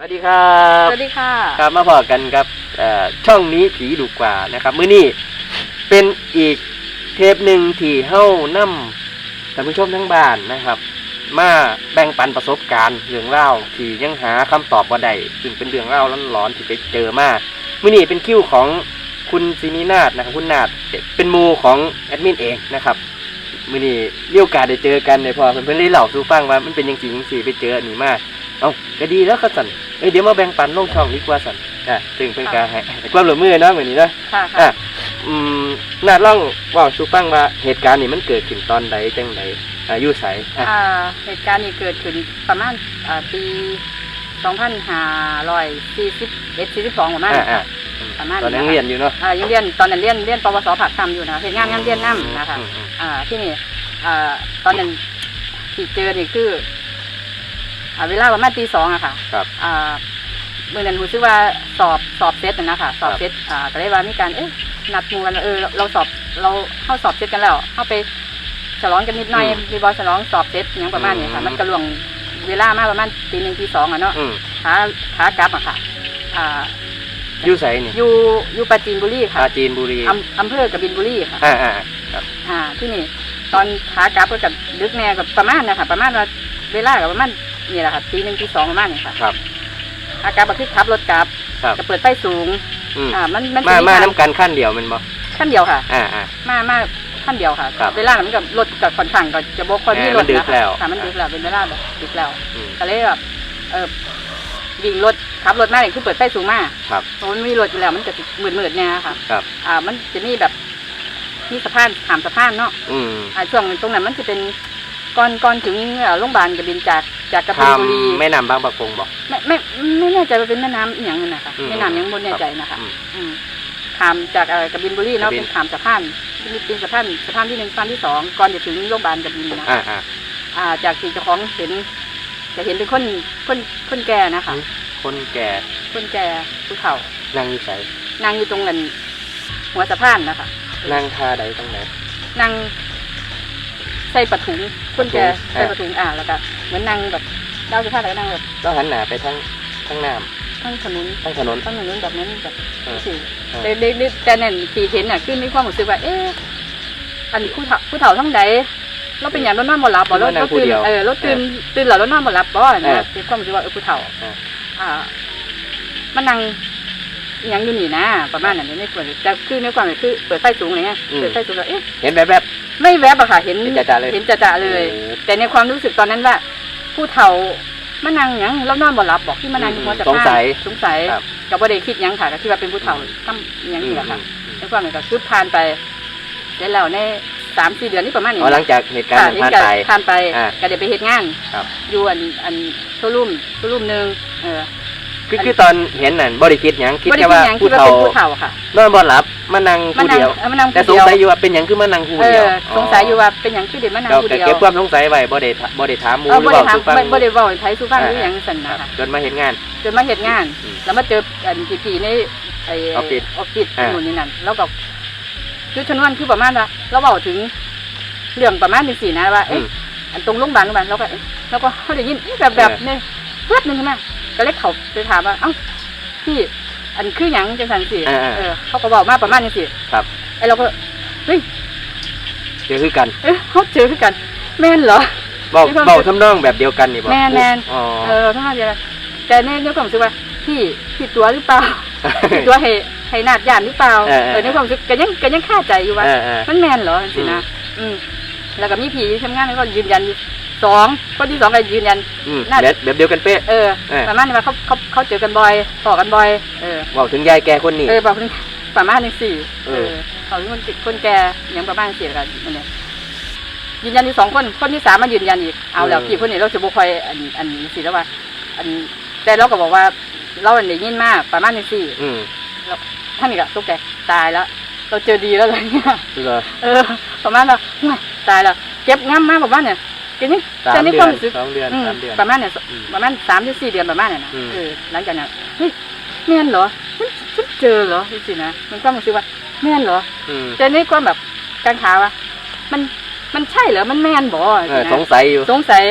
สวัสดีครับสวัสดีค่ะ ครับมาพอกันครับเอ่อช่องนี้ผีดุกว่านะครับ มื้อนี้เป็นอีกเทปหนึ่งที่เฮ้านํท่านผู้ชมทั้งบ้านนะครับ มาแบ่งปันประสบการณ์เรื่องเล่าวที่ยังหาคำตอบบ่ได้ซึ่งเป็นเรื่องเล่าวร้อนๆที่ไปเจอมามื้อนี้เป็นคิวของคุณซินีนาฏนะครับคุณนาฏเป็นหมูของแอดมินเองนะครับมื้อนี้เรียวกาสได้เจอกันในพอเพิ่นเพิ่นเลยเล่าสู่ฟังว่ามันเป็นจังซี่จังซี่ไปเจออันนี้มาเอ้าก็ดีแล้วก็สั่น เอ้ยเดี๋ยวมาแบ่งปันลงช่องดีกว่าสั่นอะซึ่งเพิ่นก็ให้ให้ความร่วมมือเนาะมื้อนี้เนาะค่ะอะค่ะอืมนาดล่องเว่าสู่ฟังว่าเหตุการณ์นี้มันเกิดขึ้นตอนใดจังใดอายุไสอะอ่าเหตุการณ์นี้เกิดขึ้นประมาณอ่าปี2541 42ประมาณอะนี้อะค่ะประมาณตอนนั้นนี้เรียนอยู่เนาะอ่ายังเรียนตอนนั้นเรียนเรียนปวสผักทำอยู่นะคะเห็นงานงานเรียนน้ำนะคะ อืมอืม อ่าที่นี่อ่าตอนนั้นที่เจอนี่คือ อ่าเวลาประมาณตีสองอะค่ะครับ อ่าเมื่อนั้นรู้สึกว่าสอบสอบเซตนะนะคะสอบเซตอ่าก็เลยว่ามีการเอ๊ะนัดหมูกันว่าเออเราเราสอบเราเข้าสอบเซตกันแล้วเข้าไปฉลองกันนิดหน่อยอืมมีบอลฉลองสอบเซตอหย่างประมาณนี้ค่ะ อืม มันกระลวงเวลามาประมาณตีหนึ่งตีสองอะเนาะอืมขาขากลับอะค่ะ อ่าอยู่ไสนี่อยู่อยู่ปราจีนบุรีปค่ะราจีนบุรีอำอำเภอกบินบุรีค่ะ อ่าอ่าครับ อ่าที่นี่ตอนขากลับก็กับดึกแน่กับประมาณนะคะประมาณว่าเวลากับประมาณ นี่แหละค่ะตีหนึ่งตีสองประมาณนี้ค่ะครับขากลับก็คือขับรถกลับครับ จะเปิดไฟสูง อืมอ่า มันมันมาจะมาทงน้ำกันขั้นเดียวแมันบ่ขั้นเดียวค่ะ อ่าอ่า มามาขั้นเดียวค่ะ ครับเวลามันกับรถกับค่อนข้างก็จะบกคนที่อ่ารถมันดึกนะคะแล้ว ค่ะมันดึกแล้วเป็นเวลาแบบดึกแล้วอืมก็เลยแบบเออวิ่งรถขับรถมาเนี่ยคือเปิดไฟสูงมากครับ เพราะมันมีรถอยู่แล้วมันจะมืดมืดๆเนี่ยค่ะ ครับ อ่า มันจะมีแบบมีสะพานถามสะพานเนาะ อืม อ่าช่วงตรงนั้นมันจะเป็น ก่อนก่อนถึงเอ่อโรงพยาบาลกบินจากจากกบินบุรีทำแม่น้ำบางประกงบ่ไม่ไม่ไม่แน่ใจว่าเป็นแม่น้ำอหย่างนั้นนะคะอืมแม่น้ำยังบนแน่ใจนะคะอืมอืมขามจากเอ่อกบินบุรีเนาะกบินเป็นขามสะพานที่มีเป็นสะพานสะพานที่หนึ่งสะพานที่สองก่อนจะถึงโรงพยาบาลกบินนะอ่าอ่าอ่าจากที่เจ้าของเห็นจะเห็นเป็นคนคนคนแก่นะคะอืมคนแก่คนแก่ผู้เฒ่านั่งอยู่ไสนั่งอยู่ตรงนั้นหัวสะพานนะคะนั่งท่าใดตรงไหนนั่งใส่ปะถุงคนแก่ปะถุงใส่ปะถุงอ่าแล้วก็เหมือนนั่งแบบดาวสะพานแล้วก็นั่งแบบต้องหันหน้าไปทางทางน้ทั้งถนนำทางถนน ทั้งถนนแบบนั้นแบบเออ สิเออเด็กเด็กเด็กแต่นั่นที่เห็นน่ะคือมีความรู้สึกว่าเอ๊ะอันผู้เฒ่าผู้เฒ่าทั้งใดเราเป็นอย่างรถนอนบ่หลับบ่รถรถตื่นเออรถตื่นตื่นแล้วรถนอนบ่หลับบ่นะเป็นความรู้สึกว่าเออผู้เฒ่าเอออ่ามันนั่ง อหยังอยู่นี่นะ ประมาณนั้นในความแต่คือในความหมายคือเปิดไฟสูงอะไรเงี้ยเปิดไฟสูงแล้วเอ๊ะเห็นแบบแบบ ไม่แวบอะค่ะเห็นเห็นจะๆเลยเห็นจะๆเลยโอ้แต่ในความรู้สึกตอนนั้นว่า ผู้เฒ่ามานั่งหยังเรานอนบ่หลับบอกที่มานั่งอยู่หัวจะสงสัยสงสัยครับก็บ่ได้คิดหยังค่ะก็คิดว่าเป็นผู้เฒ่าทำหยังนี่แหละค่ะในความหมายก็คือผ่านไปแล้วในสามสี่เดือนนี่ประมาณนี้ อ๋อหลังจากเหตุการณ์นั้นผ่านไป ผ่านไปอ่าก็เดี๋ยวไปเฮ็ดงาน ครับอยู่อันอันโชว์รูมโชว์รูมหนึ่งเออ คือคือตอนเห็นนั่นบ่ได้คิดหยังคิดบ่ได้แค่คิดว่าหยังคิผู้ดว่าเฒ่าเป็นผู้เฒ่าค่ะ นอนบ่หลับมานั่งมาผู้นั่งเดียวเออมานั่งแต่ผู้สงเดียว สัยอยู่ว่าเป็นหยังคือมานั่งผู้เอเดียวอสงสัยอยู่ว่าเป็นหยังคือเด็กมานั่งเราผู้ก็เดียวเก็บความสงสัยไว้บ่ได้ถบ่ได้ถามหมู่เออหรือบ่ได้เว้าถามสู่ฟังบ่บ่ได้เว้าให้ไผสู่ฟังหรือหยังสั่นครันะบคะจนมาเห็นงาน จนมาเฮ็ดงาน อืมแล้วมาเจออันพี่ๆในไอ้ออฟฟิศออฟฟิศอ่านู่นนี่นั่นแล้วก็คือชนวนคือประมาณว่าเราเว้าถึงเรื่องประมาณจังซี่นะว่าอืเอ๊ะ ม อันตรงโรงพยาบาลโรงพยาบาลเราก็เอ๊ะเราก็เขาได้ยินเอ๊ะแบบแบบเออเนี่ยเพื่อนหนึ่งขึ้นมา ก็เลยเขาไปถามว่าเอ้าพี่อันคือหยังจังสันสิเออเออเออเขาก็บอกมาประมาณนี้สิครับไอเราก็เฮ้ยเจอคือกันเอ๊ะเขาเจอคือกัน แม่นเหรอเว้ามีความเว้าทำนองแบบเดียวกันนี่บ่แม่นแม่นอ๋อ เออทั้งนั้นเดียวกันแต่ในในความรู้สึกว่าพี่พี่ตัวหรือเปล่าพี่ตัวให้ให้นาดยานหรือเปล่าเออเออ ในความรู้สึกก็ยังก็ยังคาใจอยู่ว่า เออเออ มันแม่นเหรอจังสินะอืมแล้วก็มีผีที่ทำงานแล้วก็ยืนยันอยู่ สองคนที่สองก็ยืนยัน อืมน่าแบบแบบเดียวกันเป๊ะ เออเออ ประมาณนี้ว่าเขาเขาเขาเจอกันบ่อยพอกันบ่อยเออเว้าถึงยายแก่คนนี้ เออประมาณประมาณนี้สี่เอเอออ เขาเป็นคนติดคนแก่ยังประมาณสี่กันนั่นแหละยืนยันอยู่สองคนคนที่สามมายืนยันอีกเอาแล้วพี่คนนี้เราจะบุคอยอันอันสี่แล้วว่า อันแต่เราก็บอกว่า เราอันได้ยินมากประมาณนี้สี่อืมท่านนี่ก็ตกใจตายแล้ว เราเจอดีแล้วเลยเนี่ย เหรอเออประมาณว่าห่วยตายแล้วเก็บง่ำมากประมาณเนี่ย เก็บนี่สามจะนี่เดืคอวานมรู้สึกสองเดือนอืมสามเดือน ประมาณเนี่ยอืมประมาณสามถึงสี่เดือนประมาณเนี่ยนะอืม เออหลังจากนั้นเฮ้ยแม่นเหรอฉันฉันเจอเหรอจริงๆนะมันก็รู้สึกว่าแม่นเหรออืมแต่นี่ก็แบบกังขาว่ามันมันใช่เหรอมันแม่นบ่เออนะ สงสัยอยู่สงสัย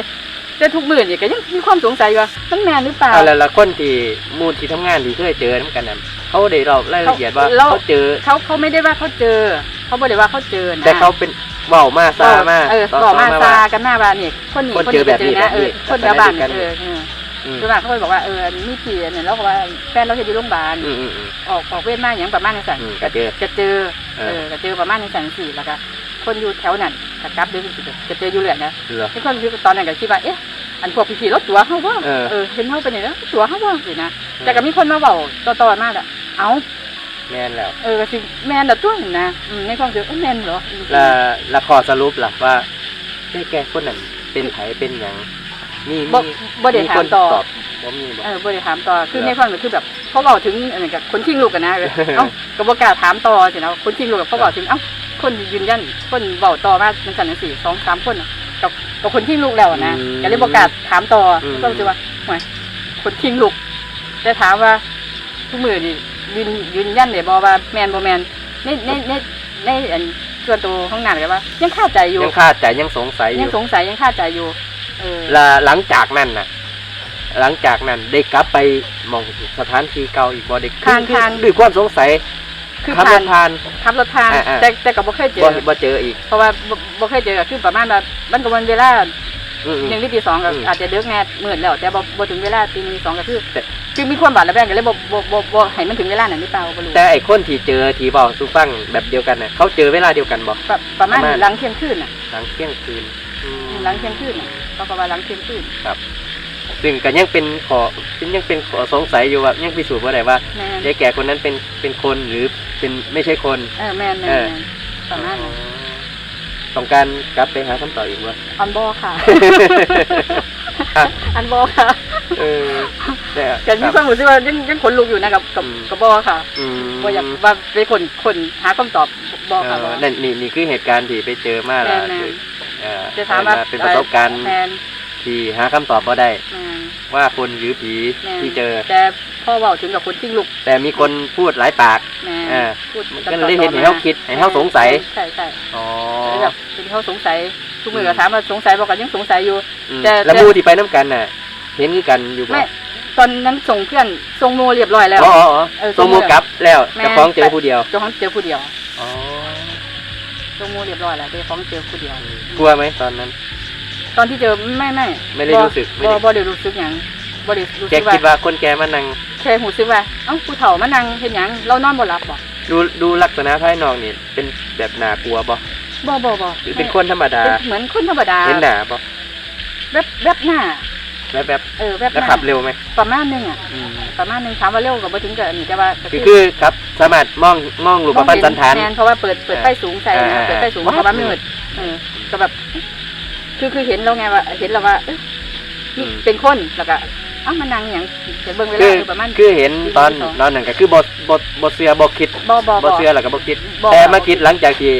แต่ทุกมื้อนี่ก็ยังมีความสงสัยว่ามันแม่นหรือเปล่า เอาแล้วละคนที่หมูลที่ทำงานที่เคยเจอน้ำกันนั้นเขาได้เรารายละเอียดว่าเราเขา เจอ เขาเขาไม่ได้ว่าเขาเจอ เขาบ่ได้ว่าเขาเจอนะแต่เขาเป็น เว้ามาซามาเออต่บอกมาต่ซาว่กันมาว่านี่คนนี้คนคนเจอนี้แบบเจนี้อนะเออแบบนี้คนชาวบ้านแบบนี้กันเออเอออืมคือว่าเขาก็บอกว่าเออมีพี่เนี่ยแล้วก็ว่าแฟนเราเฮ็ดอยู่โรงพยาบาลอืมอืมอืมออกออกเวรมาอย่างประมาณนั้นสั่นอืมก็เจอจะเจอเอเอออจะเจอประมาณนั้นสั่นสี่แล้วก็คนอยู่แถวนั้นก็กลับเดินสิจะเจออยู่เรื่อยนะเหรอที่คนอยู่ตอนนั้นก็คิดว่าเอ๊ะอันพวกพี่ๆรถตัวเขาว่าเออเออเห็นเขาไปไหนแล้วตัวเขาว่าสินะแต่ก็มีคนมาเว้าต่อๆมาอะเอ้า แม่นแล้วเออสิแม่นแต่ตัวเห็นนะอืมในความคิดเออแม่นเหรอและละขอสรุปล่ะว่าเอ้แกคนนั้นเป็นไผเป็นหยังมีบ่มีบ่ได้มีถาคมนต่อ ตอบบ่มีบ่ เออบ่ได้ถามต่อคือเหรอในความก็คือแบบเขาบอกถึงอันนี้กับคนทิ้งลูกกันนะ เอ้าก็บ่กล้าถามต่อสินะคนทิ้งลูกกับเขาบอกถึงเอ้าคนยืนยันคนเว้าต่อมาเป็นสันนิษฐานสองสามคนน่ะกับกับคนทิ้งลูกแล้วนะอืมก็เลยบ่กล้าถามต่ออม ก็รู้สึกว่าห่วยคนทิ้งลูกแต่ถามว่าทุกมือนี่ ยืนยืนยันได้บ่ว่าแม่นบ่แม่นในในในในอันส่วนตัวของนานก็ว่า ยังคาใจอยู่ยังคาดใจยังสงสัยอยังยู่สงสัยยังคาใจอยู่ เออและหลังจากนั้นน่ะ หลังจากนั้นได้กลับไปหมองสถานที่เก่าอีกบ่ได้ผ่านคือผ่านด้วยความสงสัยคือขับผ่ารนถผ่าน ขับรถผ่านอ่าๆ แต่แต่ก็บ่เคยเจบ่อ บ่เจออีก เพราะว่าบ่บ่เคยเจอก็คือประมาณแบบมันก็วันเวลาอืม หนึ่งหรือตีสองก็อืมอาจจะเดึกแน่มืดแล้วแต่บ่บ่ถึงเวลาตีหนึ่งตีสองก็คือแต่คือมีความบาดระแวงกันเลยบ่บ่บ่บ่ให้มันถึงเวลานั้นหรือเปล่าบ่รู้แต่ไอ้คนที่เจอที่บอกสุฟังแบบเดียวกันน่ะเขาเจอเวลาเดียวกันบ่ประประมาณประมาณหลังเที่ยงคืนน่ะหลังเที่ยงคืนอืมหลังเที่ยงคืนน่ะก็ประมาณหลังเที่ยงคืนซึ่งก็ยังเป็นขอยังเป็นขอสงสัยอยู่ว่ายังพิสูจน์ว่าได้ว่าแม่นยายแก่คนนั้นเป็นเป็นคนหรือเป็นไม่ใช่คนเออแม่นแม่นเออแม่นประมาณนั้น ต้องการกลับไปหาคำตอบอีกว่า อันบ่ค่ะ อันบ่ค่ะเออแต่ก็มีความรู้สึกว่ายังยังขนลุกอยู่นะกับกับอืมกับบ่ค่ะอืมบ่อยากว่าไปคนคนหาคำตอบบ่เอค่ะบ่อนั่นนี่นี่คือเหตุการณ์ที่ไปเจอมาแม่แล้วนแม่นคือเอ่อจะถามว่าเป็นประสบการณ์แม่นที่หาคำตอบบ่ได้แม่น ว่าคนหรือผีแม่นที่เจอ แต่พ่อเว้าถึงกับคนทิ้งลูกแต่มีคนพูดหลายปาก แม่เออพูดมันก็เลยเห็นให้เขาคิดให้เขาสงสัย ใช่ใช่อ๋อเลยแบบเป็นเขาสงสัยทุกมือก็ถามว่าสงสัยบอกกันยังสงสัยอยู่ อืมแต่แล้วแต่หมูที่ไปน้ำกันน่ะ เห็นคือกันอยู่บ่ไม่ตอนนั้นส่งเพื่อนส่งโมเรียบร้อยแล้ว อ๋ออ๋ออ๋อเออโซโมกลับแล้วแม่เจะฟ้าของเจอผู้เดียวเจ้าของเจอผู้เดียวอ๋อส่งโมเรียบร้อยแล้วเจ้าของเจอผู้เดียวกลัวไหมตอนนั้น ตอนที่เจอไม่ไม่ไม่ได้รู้สึกไม่บ่ได้ บ่ได้รู้สึกหยังบ่ได้รู้แกสึกว่าคิดว่าคนแกมานั่งแค่หูซึกว่าเอ้าผู้เฒ่ามานั่งเฮ็ดหยังเรานอนบ่หลับบ่ดูดูลักษณะภายนอกนี่เป็นแบบน่ากลัวบ่บ่บ่บ่หรือเป็นคนธรรมดา เป็นเหมือนคนธรรมดาเห็นหนาบ่แบบแบบหน้า แบบแบบเออแบบแล้วหน้าขับเร็วไหมประมาณนึงอะ ประมาณนึงถามว่าเร็วก็บ่ถึงกับอันนี้แต่ว่าก็คือคือครับสามารถมองมองรูปพันธ์สันฐาน แมนเพราะว่าเปิดเปิดไฟสูงใส่อ่านะเปิดไฟสูงว้าวเพราะว่ามืดเออก็แบบ คือคือเห็นแล้วไงว่า เห็นแล้วว่าเอ๊ะนี่เป็นคนแล้วก็เอ้ามันนั่งอย่างเห็นเบิ่งเวลาคืออยู่ประมาณคือเห็นตอนสี่โมงสองตอนนั้นก็คือบทบทบทเสือบทคิดบ่บ่บทเสือแล้วก็บทคิด บ่แต่มาคิดหลังจากที่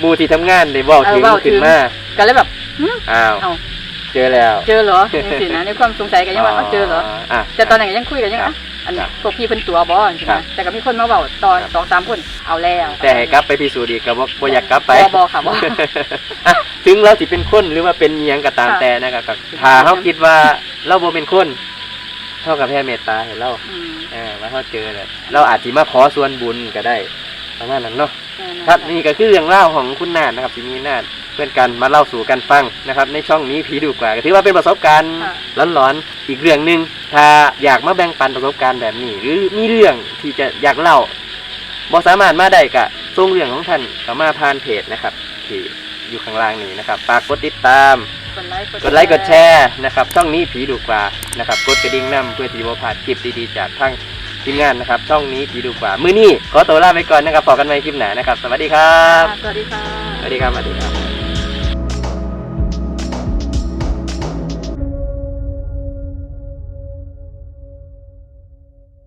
หมูที่ทำงานได้เว้าเออถึงเว้าถึงขึ้นมาก็เลยแบบหึ อ้าวเอ้า เจอแล้วเจอเหรอจังซี่นะในความสงสัยก็ยังว่าเอ้าเจอเหรออะแต่ตอนนั้นก็ยังคุยกันยังครัอะบ อันครับพวกพี่เพิ่นตัวบ่ใช่ไหครัมบแต่ก็มีคนมาเว้าต่อครับสองสามคนเอาแล้วแต่ให้กลับไปพิสูจน์อีกก็บ่บ่อยากกลับไป บ่บ่ค่ะบ่ อะถึงเราสิเป็นคนหรือว่าเป็นอิหยังก็ตามค่ะแต่นะครับก็ถ้าเฮาคิดว่าเราบ่เป็นคนเท่ากับแผ่เมตตาให้เราอืมเออว่าเฮาเจอแล้วเราอาจสิมาขอส่วนบุญก็ได้ประมาณนั้นเนาะแม่นครับนี่ก็คือเรื่องเล่าวของคุณนาฏนะครับที่มีนาฏ เพื่อนกันมาเล่าสู่กันฟังนะครับในช่องนี้ผีดูกว่าก็ถือว่าเป็นประสบการณ์ค่ะหลอนๆอีกเรื่องหนึ่งถ้าอยากมาแบ่งปันประสบการณ์แบบนี้ หรือมีเรื่องที่จะอยากเล่าบ่สามารถมาได้กะส่งเรื่องของท่านก็มาผ่านเพจนะครับที่อยู่ข้างล่างนี้นะครับฝากกดติดตามกดไลค์กดไลค์กดแชร์นะครับช่องนี้ผีดูกว่านะครับกดกระดิ่งนํเพื่อที่บ่พลาดคลิปดีๆจากทางทีมงานนะครับช่องนี้ผีดูกว่า มื้อนี้ขอตัวลาไปก่อนนะครับพบกันใหม่คลิปหน้านะครับ สวัสดีครับ สวัสดีค่ะสวัสดีครับสวัสดีครับ